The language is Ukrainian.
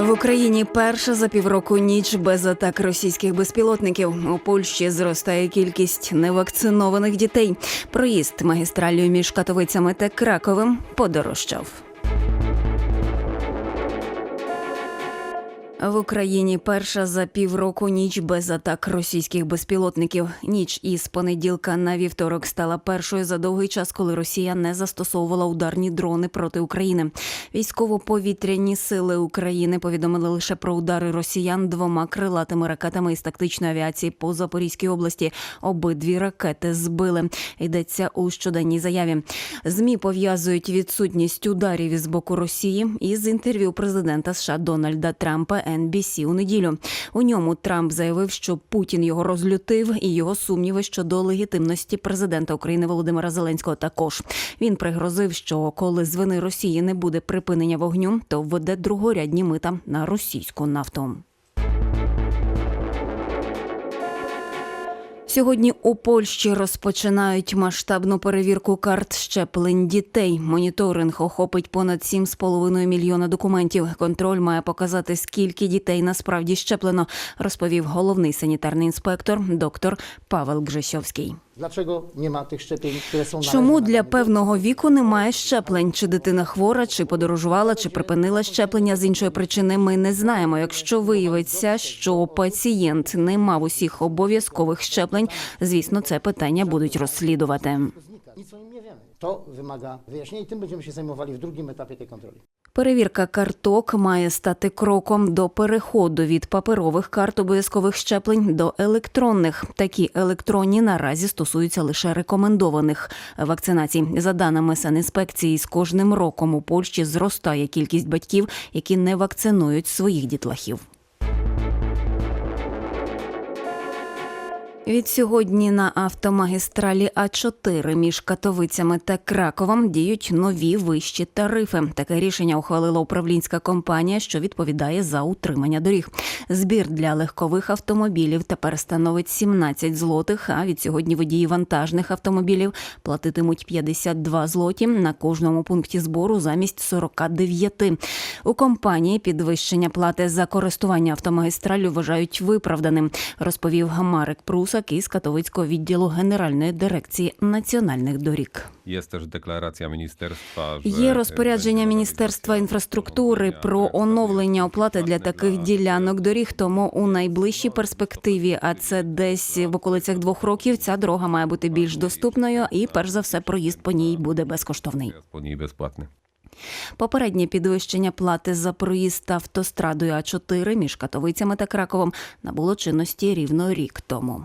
В Україні перша за півроку ніч без атак російських безпілотників. У Польщі зростає кількість невакцинованих дітей. Проїзд магістралію між Катовицями та Краковим подорожчав. В Україні перша за півроку ніч без атак російських безпілотників. Ніч із понеділка на вівторок стала першою за довгий час, коли Росія не застосовувала ударні дрони проти України. Військово-повітряні сили України повідомили лише про удари росіян двома крилатими ракетами із тактичної авіації по Запорізькій області. Обидві ракети збили. Йдеться у щоденній заяві. Змі пов'язують відсутність ударів із боку Росії із інтерв'ю президента США Дональда Трампа NBC у неділю. У ньому Трамп заявив, що Путін його розлютив, і його сумніви щодо легітимності президента України Володимира Зеленського також. Він пригрозив, що коли з вини Росії не буде припинення вогню, то введе другорядні мита на російську нафту. Сьогодні у Польщі розпочинають масштабну перевірку карт щеплень дітей. Моніторинг охопить понад 7,5 мільйона документів. Контроль має показати, скільки дітей насправді щеплено, розповів головний санітарний інспектор доктор Павел Гжесьовський. Dlaczego nie ma tych szczepień, które są Чому для певного віку немає щеплень? Чи дитина хвора, чи подорожувала, чи припинила щеплення з іншої причини? Ми не знаємо. Якщо виявиться, що пацієнт не мав усіх обов'язкових щеплень, звісно, це питання будуть розслідувати. Nic o nim nie wiemy. To wymaga wyjaśnienia i tym będziemy się zajmowali w drugim etapie tej kontroli. Перевірка карток має стати кроком до переходу від паперових карт обов'язкових щеплень до електронних. Такі електронні наразі стосуються лише рекомендованих вакцинацій. За даними санінспекції, з кожним роком у Польщі зростає кількість батьків, які не вакцинують своїх дітлахів. Від сьогодні на автомагістралі А4 між Катовицями та Краковом діють нові вищі тарифи. Таке рішення ухвалила управлінська компанія, що відповідає за утримання доріг. Збір для легкових автомобілів тепер становить 17 злотих. А від сьогодні водії вантажних автомобілів платитимуть 52 злоті на кожному пункті збору замість 49. У компанії підвищення плати за користування автомагістраллю вважають виправданим, розповів Марик Прусак із Катовицького відділу Генеральної дирекції національних доріг. Też deklaracja ministerstwa, że Є розпорядження Міністерства інфраструктури про оновлення оплати для таких ділянок доріг. Тому у найближчій перспективі, а це десь в околицях двох років, ця дорога має бути більш доступною, і перш за все проїзд по ній буде безкоштовний. Jest po niej. Попереднє підвищення плати за проїзд автострадою А4 між Катовицями та Краковом набуло чинності рівно рік тому.